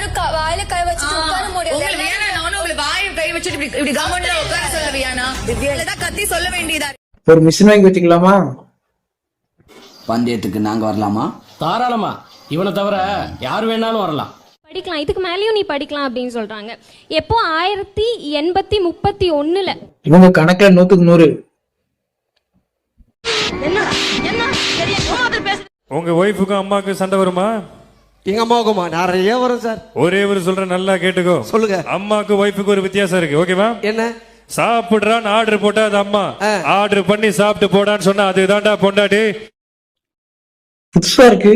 எல்லாரும் வாயில கை வச்சுட்டு உட்கார உங்களுக்கு வியானா நானும் உங்களுக்கு வாயை கை வச்சுட்டு இப்படி இப்படி கவர்மெண்ட்ல உட்கார சொல்ல வியானா கத்தி சொல்ல வேண்டியதா இருக்கு. ஒரு மிஷின் வாங்கி வச்சுக்கலாமா? பந்தயத்துக்கு நாங்க வரலாமா? தாராளமா. இவனை தவிர யார் வேணாலும் வரலாம். படிக்கலாம். இதுக்கு மேலேயும் நீ படிக்கலாம் அப்படின்னு சொல்றாங்க. எப்போ ஆயிரத்தி எண்பத்தி முப்பத்தி ஒண்ணுல? இவங்க கணக்குல நூத்துக்கு நூறு. உங்க ஒய்ஃபுக்கும் அம்மாக்கும் சண்டை வருமா? எங்க அம்மாவுக்குமா நிறைய வரும் சார். ஒரே ஒரு சொல்றேன் நல்லா கேட்டுக்கோ. சொல்லுங்க. அம்மாக்கு ஒய்ஃபுக்கு ஒரு வித்தியாசம் இருக்கு ஓகேவா என்ன? சாப்பிடுறான்னு ஆர்டர் போட்டா அது அம்மா. ஆர்டர் பண்ணி சாப்பிட்டு போடான்னு சொன்னா அதுதான்டா பொண்டாட்டி. புதுசா இருக்கு.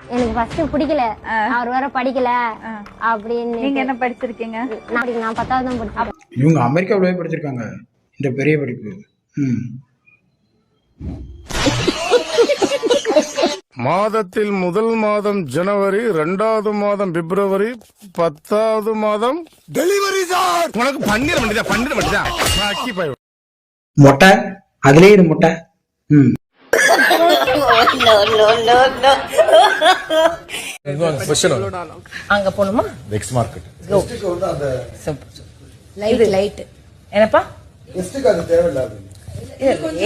எனக்கு ஃபர்ஸ்ட் பிடிக்கல. அவர் வேற படிக்கல. அப்படின்னு. நீங்க என்ன படிச்சிருக்கீங்க? நான் நான் பத்தாவது தான் படிச்சேன் இவங்க அமெரிக்காவில போய் படிச்சிருக்காங்க இந்த பெரிய படிப்பு. ம். மாதத்தில் முதல் மாதம் ஜனவரி இரண்டாவது மாதம் பிப்ரவரி பத்தாவது மாதம் டெலிவரி சார்! உனக்கு பன்னிர மணிதான் பன்னிர மணிதான் பாக்கி போய் மொட்டை அதுலயே இது மொட்டை. ம். அங்க போணுமா? லைட் லைட் என்னப்பா?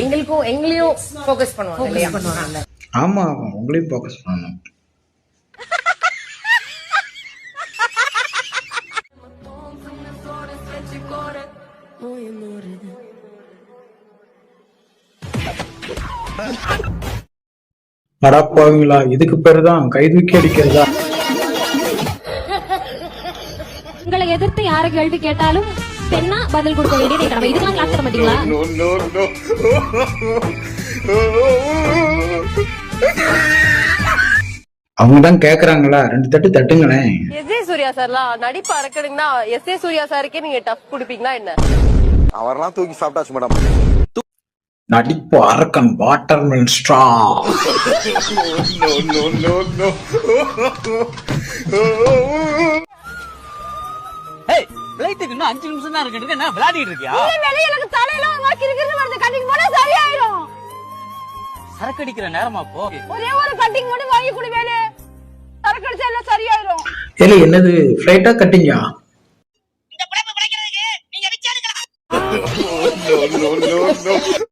எங்களுக்கும் எங்களையும் ஃபோக்கஸ் பண்ணுவாங்க இல்லையா? ஆமா உங்களையும் ஃபோக்கஸ் பண்ணணும். அடப்பாவீங்களா இதுக்கு பேருதான் கை தூக்கி அடிக்கிறதா? உங்களை எதிர்த்து யாரை கேள்வி கேட்டாலும் பெண்ணா பதில் கொடுக்க வேண்டியது இதுக்கெல்லாம் கிளாஸ் தர மாட்டீங்களா? அவங்க தான் கேக்குறாங்களா? ரெண்டு தட்டு தட்டுங்களேன். எஸ் ஏ சூர்யா சார்லாம் நடிப்பு அறக்கணுங்கன்னா எஸ் ஏ சூர்யா சாருக்கே நீங்க டஃப் கொடுப்பீங்களா என்ன? அவரெல்லாம் தூக்கி சாப்பிட்டாச்சு மேடம். நடிப்பு அரக்கன் வாட்டர்மெலன் ஸ்ட்ரா பிளைட்டுக்கு இன்னும் அஞ்சு நிமிஷம் தான் இருக்கு என்ன விளையாடிட்டு இருக்கியா? எனக்கு தலையில வருது. சரக்கு அடிக்கிற நேரமா போ? ஒரே ஒரு கட்டிங் மட்டும் வாங்கி கொடு வேலை. சரக்கு அடிச்சா எல்லாம் சரியாயிரும். இல்ல என்னது? ஃபிளைட்டா கட்டிங்கா